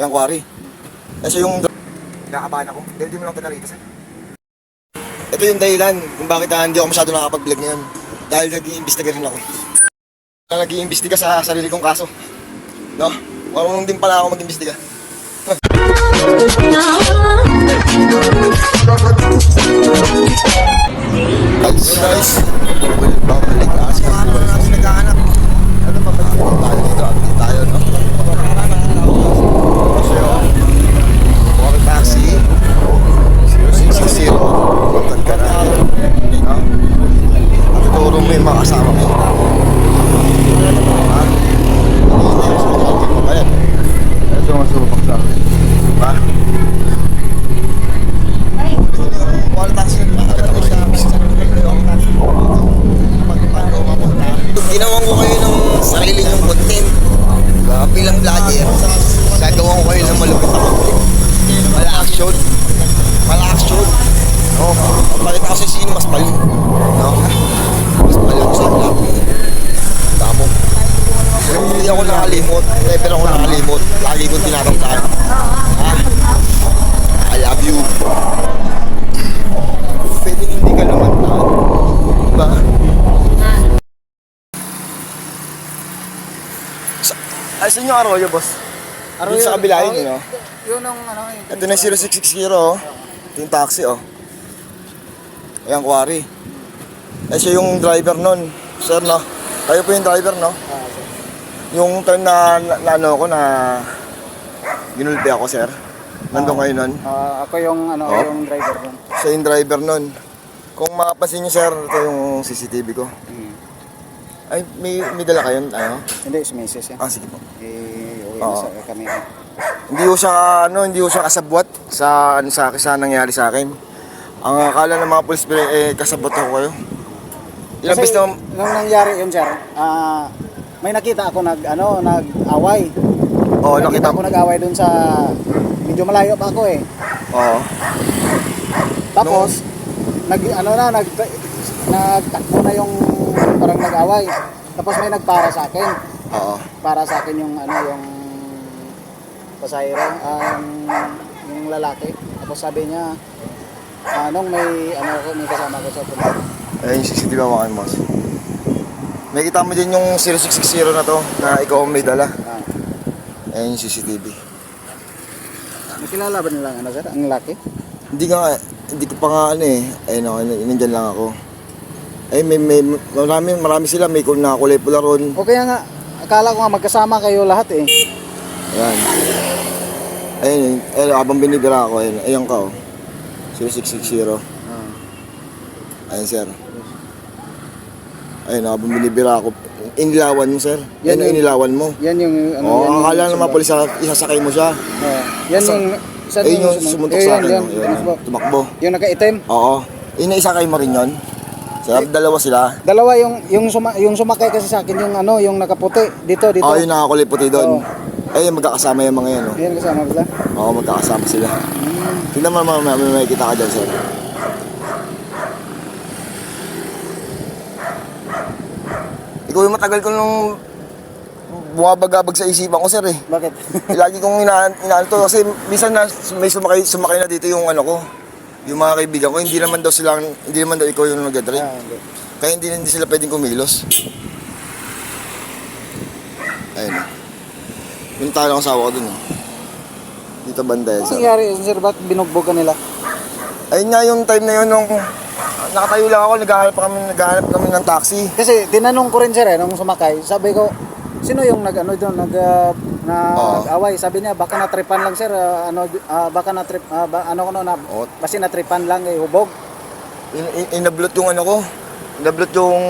Ayan, quarry. Kasi yung... Nakakabahan ako. Dahil di mo lang kita rito, sir. Ito yung dahilan kung bakit ah, hindi ako masyado nakakapag-vlog ngayon. Dahil nag-iimbestiga rin ako. Nag-iimbestiga sa sarili kong kaso. No? Marunong din pala ako mag-imbestiga. Guys, guys. Babalik kasi kasi naghahanap. Ano pa ba tayo dito? Update tayo, no? Kasi, oh. Water taxi. 0660. Contact ka na. No? At ituro mo yung mga kasama mo. Ha? Ayan. Ito ang supak sa akin. Ha? Water taxi. Ginawan ko kayo ng sarili nyong content. Uh, bilang vlogger, gagawa ko kayo ng malupit na content. Mala action. Mala action. No? Pakita ko sa sino mas mali. No? Mas mali ako sa vlog. Tamo. Hindi ako nakalimot. Never ako nakalimot. Lagi ko tinatamtaan. Ha? I love you. Pwede hindi ka naman na. Diba? Sa, ay, sa inyo Arroyo, boss? Arroyo, sa kabila yun, no? Yun ang ano yun. Ito na yung 0660, oh. Ito yung taxi, oh. Ayan, quarry. Eh, siya yung driver nun. Sir, no? Kayo po yung driver, no? Yung time na, na, na ano ako, na ginulpi ako, sir. Nandun kayo nun. Ah, ako yung ano, Oh. yung driver nun. Siya yung driver nun. Kung mapapansin niyo, sir, ito yung CCTV ko. Hmm. Ay, may, may dala kayo, ano? Hindi, si Mrs. yan. Ah, sige po. Eh, Oo. sa kami. Hindi ko siya, ano, hindi ko siya kasabwat sa, ano, sa, sa nangyari sa akin. Ang akala ng mga pulis, eh, kasabot ako kayo. Ilang Kasi beses na, nung nangyari yun, sir, ah, may nakita ako nag, ano, nag-away. oo, nakita nakita ako ko. nag-away dun sa, medyo malayo pa ako eh. Oo. Tapos, nag, ano na, nag, nagtakbo na yung parang nag-away. Tapos may nagpara sa akin. Oo. Para sa akin yung, ano, yung pasahero, um, yung lalaki. Tapos sabi niya, anong may, ano ako, may kasama ko sa pulis. Ayun yung CCTV ako kayo, boss. May kita mo din yung 0660 na to, na ikaw ang may dala. Ah, Ayun yung CCTV. nakilala ba nilang ano sir, ang lalaki? Hindi nga, hindi ko pa nga ano eh. Ayun ako, nandyan lang ako. Ay, may, may, marami, marami sila. May kul- nakakulay pula ron. O kaya nga, akala ko nga magkasama kayo lahat eh. Ayan. Ayun, ayun, habang binibira ako, ayun, ayun ka oh. 0660. Ah. Ayun, sir. Ayun, habang binibira ako. Inilawan mo, sir. Yan Yan yung inilawan mo. Yan yung ano Oo, yan akala mga sumba- polis, isasakay mo siya. Oo. yan Sa- yung isa Ayun yung sumun- sumuntok eh, sa akin. yan, oh. Ayun, tumakbo. tumakbo. Yung naka-itim. Oo. Inaisakay mo rin yun? Sir, dalawa sila. Dalawa yung yung suma, yung sumakay kasi sa akin yung ano, yung nakaputi dito dito. Oo, yung nakakulay puti doon. Oo. Ayun, magkakasama yung mga yan, oh. Yan kasama sila. Oo, magkakasama sila. Tingnan mo, may, may, may makikita ka dyan, sir. Ikaw yung matagal ko nung bumabagabag sa isipan ko, sir, eh. Bakit? Lagi kong inaan, inaan to kasi minsan na may sumakay, sumakay na dito yung ano ko. Yung mga kaibigan ko, hindi naman daw sila, hindi naman daw ikaw yung nag-drive. ah, hindi. Kaya hindi, hindi sila pwedeng kumilos. Ayun. Oh. Yung talo ng asawa ko dun. oh. Dito banda yan, Ano sir. nangyari yun, sir? Ba't binugbog ka nila? Ayun nga yung time na yun nung nakatayo lang ako, naghahanap kami, naghahanap kami ng taxi. Kasi tinanong ko rin sir eh, nung sumakay, sabi ko, sino yung nag ano doon nag ah, na Oo. nag-away? Sabi niya baka natripan lang sir, ah, ano ah, baka natrip ah, ba, ano ko no na Oo. kasi natripan lang eh hubog. In, in, inablot yung ano ko, inablot yung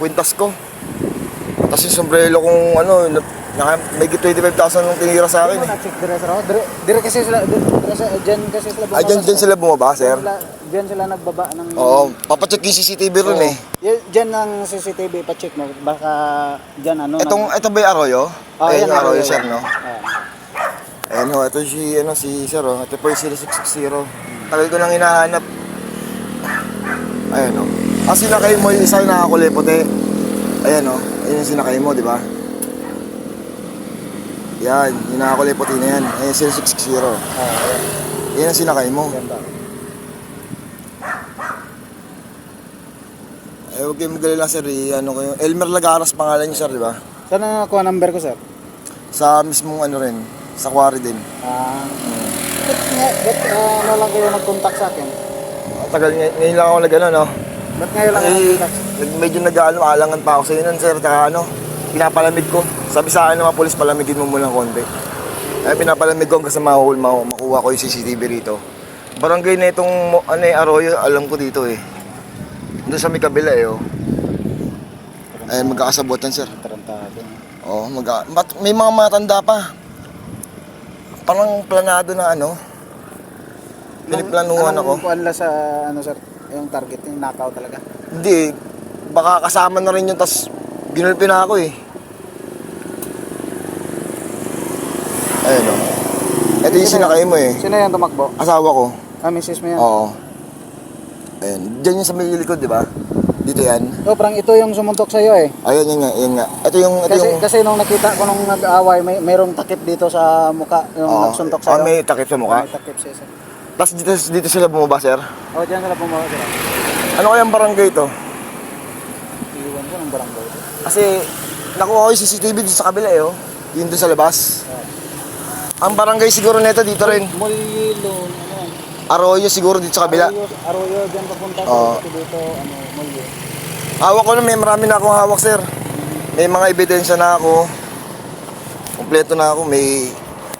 kwintas ko. Tapos yung sombrero kong ano, na, naka, may 25,000 nung tinira sa akin. Eh. na check dire sir? oh? Dire, dire kasi sila dire, kasi diyan kasi sila Ay, dyan, dyan sila bumaba, sir. Sila, diyan sila nagbaba ng Oo, papacheck yung CCTV ron eh. Y- Diyan ang CCTV pa-check mo. Baka diyan ano Itong, ito ba yung Arroyo? Oh, Ayun yan, yung Arroyo, sir, no? Ah. Ayan ho, ito si, ano, si Sir, oh. Ito po yung 0660. Tagal ko nang hinahanap. Ayan, oh. Ang sinakay mo yung isa yung nakakulay puti. Ayan, oh. Ayan yung sinakay mo, di ba? Yan, yung nakakulay puti na yan. Ayan, 0660. Ah, yan. Yan ang sinakay mo. Ganda. Eh, huwag kayong magalala, sir. Eh, ano kayo? Elmer Lagaras pangalan niyo, sir, di ba? Saan na nakuha number ko, sir? Sa mismong ano rin, sa quarry din. Ah, ba't, nga, ba't ah, ano lang kayo nag-contact sa akin? Tagal, ngay- ngayon lang ako nag ano, no? Ba't ngayon lang kayo Eh, nag-contact? nag- medyo nag-ano, alangan pa ako sa nun, sir. Tsaka ano, pinapalamig ko. Sabi sa akin ng mga polis, palamigin mo muna ng konti. Eh, pinapalamig ko hanggang sa mahul, ma- makuha ko yung CCTV rito. Barangay na itong, ano eh, Arroyo, alam ko dito eh. Doon sa may kabila eh, oh. Eh, magkakasabutan, sir. Tarantado. Oo, mag mat- may mga matanda pa. Parang planado na ano. Piniplanuhan ako. Anong kuwan lang sa, ano, sir? Yung target, yung knockout talaga. Hindi, baka kasama na rin yun, tas ginulpi na ako eh. Ayun o. Ito yung sinakay mo eh. Sino yung tumakbo? Asawa ko. Ah, misis mo yan. Oo. Ayun. Diyan yung sa may likod, di ba? Dito yan. Oh, parang ito yung sumuntok sa'yo eh. Ayun, yun nga, yun nga. Ito yung, ito Kasi, yung... kasi nung nakita ko nung nag-aaway, may mayroong takip dito sa muka, yung Oo. nagsuntok Ah, sa'yo. may takip sa mukha. May takip siya, sir. Tapos dito, dito sila bumaba, sir. Oh, dyan sila pumawa, sir. Ano kayang barangay to? Iwan ko ng barangay. Kasi nakuha ko yung CCTV dito sa kabila eh, oh. Yun doon sa labas. Ang barangay siguro nito dito rin. Mulilo, ano yan? Arroyo siguro dito sa kabila. Arroyo, Arroyo, dyan papunta Oo. ko dito, ano, Mulyo. Hawak ko na, may marami na akong hawak, sir. May mga ebidensya na ako. Kompleto na ako. May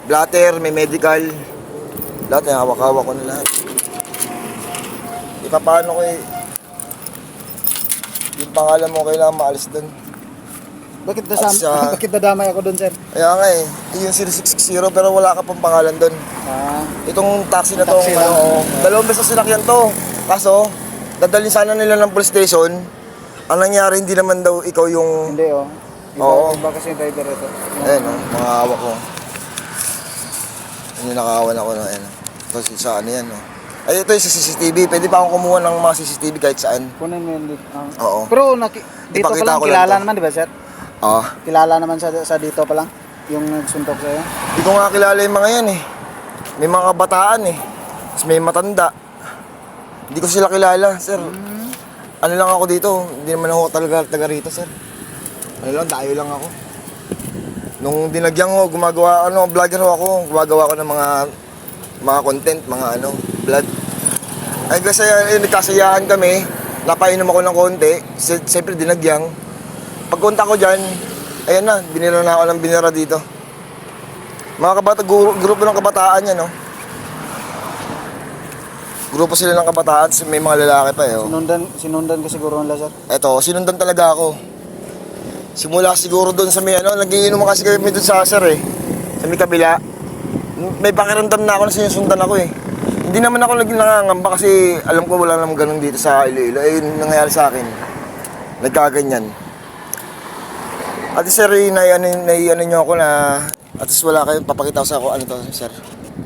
blatter, may medical. Lahat na hawak-hawak ko na lahat. Ipapano ko eh. Yung pangalan mo kailangan maalis doon. Bakit dasam, sa- bakit dadamay ako doon, sir? Kaya nga eh, yung 0660 pero wala ka pang pangalan doon. Ah, Itong taxi na to, Taxi lang. ano, dalawang beses sinakyan to. Kaso, dadalhin sana nila ng police station. Ang nangyari, hindi naman daw ikaw yung... hindi oh. Iba, Oo. iba kasi yung driver ito. Ayan, oh, mga hawak ko. Yun yung nakakawan ako ng ano. Tapos sa ano yan, oh. Ay, ito yung sa CCTV. Pwede pa akong kumuha ng mga CCTV kahit saan. Kunin mo yung dito. ah. Oo. Pero naki, dito pa Ipakita lang, ko lang kilala to. naman, di ba, sir? Ah, Kilala naman sa, sa dito pa lang, yung nagsuntok sa'yo. hindi ko nga kilala yung mga yan eh. May mga kabataan eh. Tapos may matanda. Hindi ko sila kilala, sir. Ano lang ako dito, hindi naman ako talaga taga rito, sir. Ano lang, dayo lang ako. Nung dinagyan ko, gumagawa, ano, vlogger ho ako, gumagawa ko ng mga mga content, mga ano, vlog. Ay kasi eh, nagkasayahan kami, napainom ako ng konti, Si- siyempre dinagyang. Pagkunta ko dyan, ayan na, binira na ako ng binira dito. Mga kabata, gru- grupo ng kabataan yan, no? Grupo sila ng kabataan, may mga lalaki pa eh. Oh. Sinundan, sinundan ko siguro nila, sir. Eto, sinundan talaga ako. Simula siguro doon sa may ano, nagiinom kasi kami doon sa sir eh. Sa may kabila. May pakiramdam na ako na sinusundan ako eh. Hindi naman ako naging nangangamba kasi alam ko wala namang ganun dito sa Iloilo. Eh, yun yung nangyari sa akin. Nagkaganyan. At sir, eh, na, ano, na, ano nyo ako na at least wala kayong papakita ko sa ako ano to sir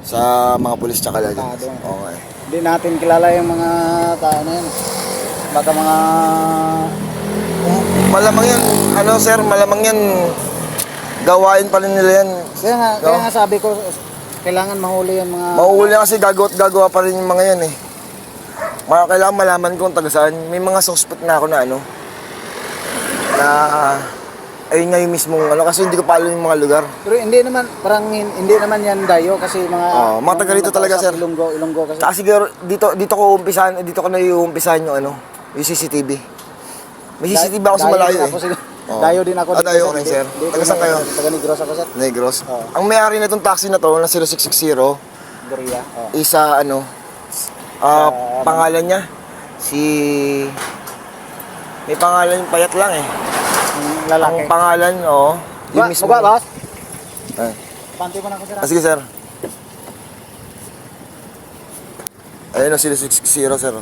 sa mga pulis tsaka. Tado. Okay. Hindi natin kilala yung mga tao na yan. Baka mga... Malamang yan, ano sir, malamang yan gawain pa rin nila yan. Kaya nga, kaya nga sabi ko, kailangan mahuli yung mga... Mauuli kasi gagawa gagawa pa rin yung mga yan eh. Mga kailangan malaman kung taga saan. May mga suspect na ako na ano. Na ayun nga yung mismong ano kasi hindi ko pa alam yung mga lugar. Pero hindi naman, parang hin- hindi naman yan dayo kasi mga... Oo, mga taga rito talaga, sir. Ilonggo, Ilonggo kasi. Kasi siguro dito dito ko umpisahan, dito ko na iumpisahan yung ano, yung CCTV. May CCTV ako sa Dayo malayo din eh. ako. Oo. Dayo din ako. Ah, dito, dayo ka rin, sir. Dito Taga saan kayo? Taga Negros ako, sir. Negros. Oo. Ang may-ari na itong taxi na to, na 0660, Doria. Oh. isa ano, ah, pangalan niya, si... May pangalan, payat lang eh. Lalaki. Ang pangalan, oo. Ba, Yung mismo. Muga, boss? Ah. Panty mo na ako, sir. Ah, sige, sir. Ayun o, sila 660, sir.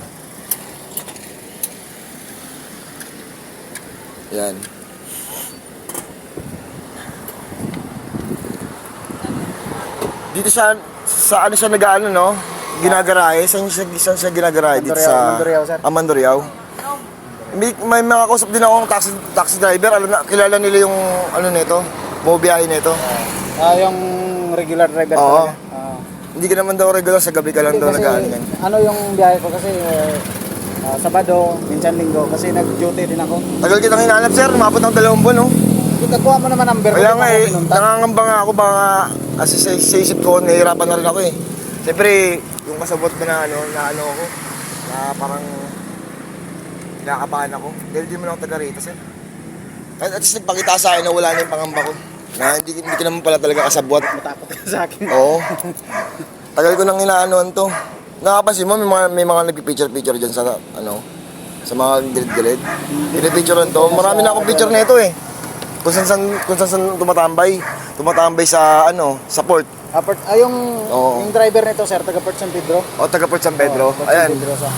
Yan. Dito siya, sa ano siya nag-ano, no? Ginagarahe. Saan siya, saan siya ginagarahe? Dito sa... Mandurriao, sir. Ah, Mandurriao. May, may mga kausap din akong taxi, taxi driver. Alam na, kilala nila yung ano nito, bumibiyahe nito. Ah, yung regular driver Oo. talaga. Ah. Hindi ka naman daw regular, sa gabi ka lang daw Kasi, nag yan. ano yung biyahe ko kasi eh, ah, Sabado, minsan linggo kasi nag-duty din ako. Tagal kitang hinanap, sir. Umabot ng dalawang buwan, no? Nagkuha mo naman number Kaya nga eh, nangangamba nga ako baka kasi sa, sa isip ko, nahihirapan na rin ako eh. Siyempre, yung kasabot ko na ano, na ano ako, na parang kinakabahan ako. Dahil di mo ako taga rito, sir. At, at least nagpakita sa akin na wala na yung pangamba ko. Na hindi, hindi ka naman pala talaga kasabwat. Matakot ka sa akin. Oo. Tagal ko nang inaanoan to. Nakapansin mo, may mga, may mga nagpipicture-picture dyan sa, ano, sa mga gilid-gilid. Pinipicturean to. Marami na akong picture nito eh. Kung saan, saan, kung saan, saan tumatambay. Tumatambay sa, ano, sa port. Ah, Port- ah, yung, Oo. yung driver nito, sir, taga Port San Pedro. O, taga Port San Pedro. Oo, Port San Ayan. Pedro sa.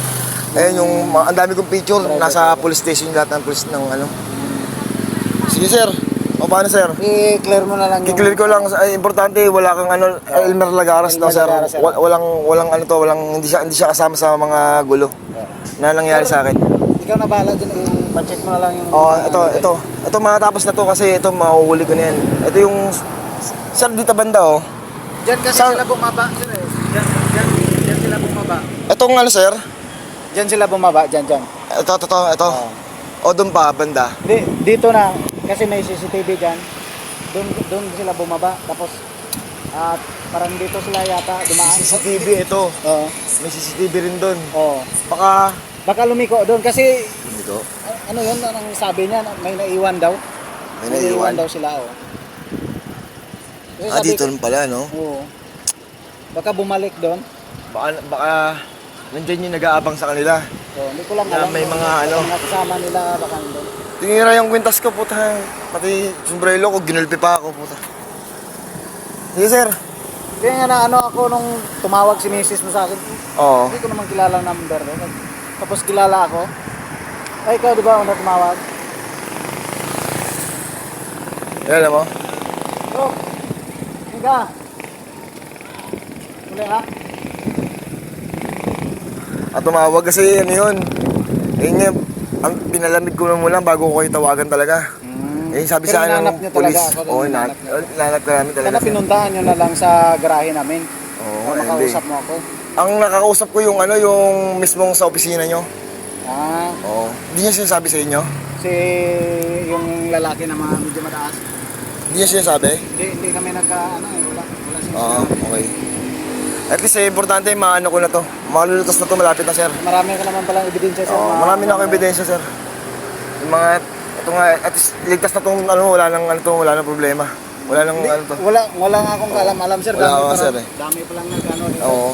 Ayan yung, ang dami kong picture. Nasa police station lahat ng police ng, ano. Sige, sir. O, paano, sir? I-clear mo na lang yung... I-clear ko lang, ay, importante, wala kang ano, Elmer Lagaras no, Elmer sir. Lagaras, sir. Walang, walang ano to, walang, hindi siya, hindi siya kasama sa mga gulo na nangyari sa akin. Ikaw na bahala dyan, i-check mo na lang yung... Oh, ito, ito, ito matapos na to kasi ito mahuhuli ko na yan. Ito yung, sir, dito banda oh. Diyan kasi Sa- sila bumaba, sir eh. Diyan, diyan, diyan sila bumaba. Itong ano, sir, Diyan sila bumaba, diyan, diyan. ito, ito, ito, ito. Oo. O, doon pa, banda. Di, dito na, kasi may CCTV dyan. Doon, doon sila bumaba. Tapos, at parang dito sila yata dumaan. CCTV ito. Oo. May CCTV rin doon. Oo. Baka, Baka lumiko doon kasi dito, a- ano yun, anong sabi niya, may naiwan daw. may naiwan. daw sila, oh. Kasi Ah, sabi dito ko- rin pala, no? Oo. Baka bumalik doon. Baka, baka, nandyan yung nag-aabang sa kanila. So, hindi ko lang Na alam. may kung mga ano. Mga kasama nila, baka doon. Tinira yung kwintas ko, puta. Pati sombrero ko, ginulpi pa ako, puta. Sige, sir. Kaya nga na ano ako nung tumawag si misis mo sa akin. Oo. Hindi ko naman kilala ang number doon. Tapos kilala ako. Ay, ikaw di ba ako na tumawag? Yan, alam mo? Bro, higa. Muli ha? At tumawag kasi ano yun. Eh nga, ang pinalamig ko na muna bago ko kayo tawagan talaga. Eh, sabi Pero sa akin ng polis. Oo, hinanap niyo. hinanap ka namin talaga. Sir. pinuntahan nyo na lang sa garahe namin. Oo, hindi. makausap mo ako. Ang nakakausap ko yung ano, yung mismong sa opisina nyo. Ah, Oo. Hindi niya sinasabi sa inyo? si yung lalaki na mga medyo mataas. Hindi niya sinasabi? Hindi, hindi kami nagka, ano eh, wala. Wala siya. Oo, okay. At least eh, importante, maano ko na to. Malulutas na to, malapit na, sir. Marami ka naman palang ebidensya sa Oo, marami na akong ebidensya, sir. Yung mga, ito nga, at least ligtas na tong, ano, wala nang, ano to, wala nang problema. Wala nang, Hindi, ano to. wala, wala nga akong alam-alam sir. Wala Dami ako, pa sir, lang- eh. Dami pa lang nag ano dito. Oo.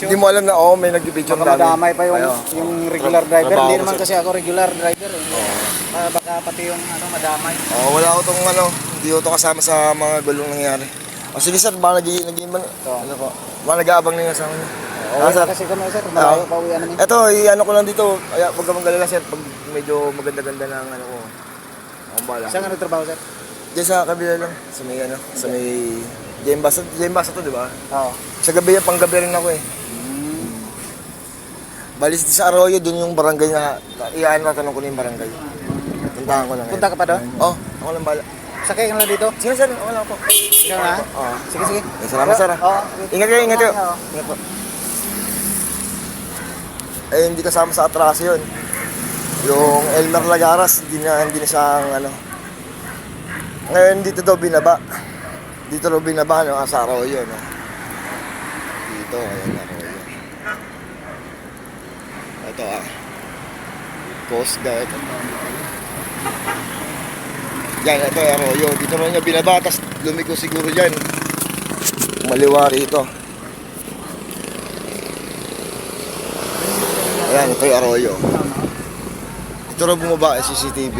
Hindi mo alam na, oo, may nag-picture Baka madamay pa yung, yung regular driver. Hindi naman sir. kasi ako regular driver. Eh. Ah, baka pati yung ano, madamay. Oo, wala ko tong, ano, hindi ko to kasama sa mga gulong nangyari. O sige, sir, baka nag-i, nag ano po, baka nag-aabang na yung asawa niyo. Okay sir. kasi kami sir, malayo pa uwi namin. Eto, i-ano ko lang dito, ay, huwag ka magalala, sir, pag medyo maganda-ganda ng, ano ko, akong bala. Saan ka nagtrabaho sir? Diyan sa kabila lang, sa may, ano, sa may, Jembasa, Jembasa to, di ba? Oo. Sa gabi, pang gabi rin ako eh. Balis sa Arroyo, dun yung barangay na, iaan na tanong ko na yung barangay. Puntahan ko lang. Punta ka pa doon? Oh, ako lang bala. Sakay ka na dito? Sige sir, ako lang po. Ikaw na? Oo. Sige, sige. Eh, salamat sir. ah. Oo. Ingat kayo, ingat kayo. Oo. Ingat po. Eh, hindi kasama sa atraso yun. Yung Elmer Lagaras, hindi na, hindi na siya ang ano. Ngayon dito daw binaba. Dito daw binaba, no, ah, sa Arroyo, no. Dito, ayan, Arroyo. Ito ah. Coast Guard. Yan, ito Arroyo. Dito rin niya binaba, tapos lumiko siguro dyan. Maliwa rito. Ayan, ito yung Arroyo. Dito rin bumaba ang CCTV.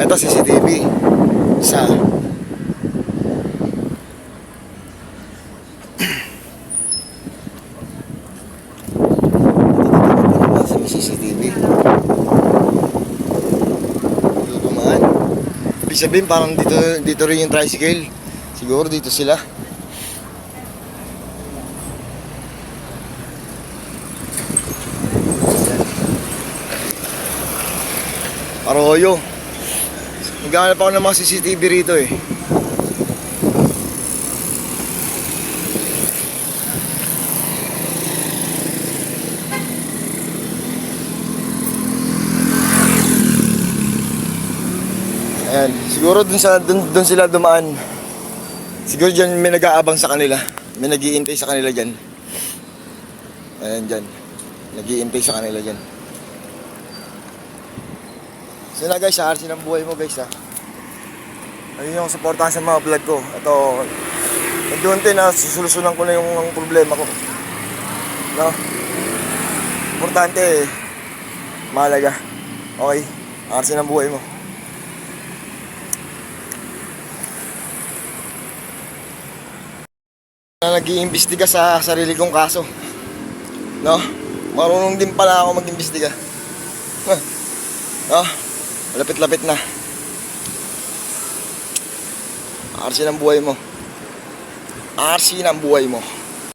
Ito CCTV. Isa. sabihin parang dito, dito rin yung tricycle. Siguro dito sila. Arroyo. Naghahanap ako ng mga CCTV rito eh. Siguro dun, sa, dun, dun sila dumaan. Siguro dyan may nag-aabang sa kanila. May nag-iintay sa kanila dyan. Ayan dyan. Nag-iintay sa kanila dyan. So na guys, RC ng buhay mo guys ha. Ayun yung supportahan sa mga vlog ko. Ito, nag-unti na susulusunan ko na yung ang problema ko. No? Importante eh. Mahalaga. Okay, RC ng buhay mo. Na nag-iimbestiga sa sarili kong kaso. No? Marunong din pala ako mag-imbestiga. Huh. No? Malapit-lapit na. RC ng buhay mo. RC ng buhay mo.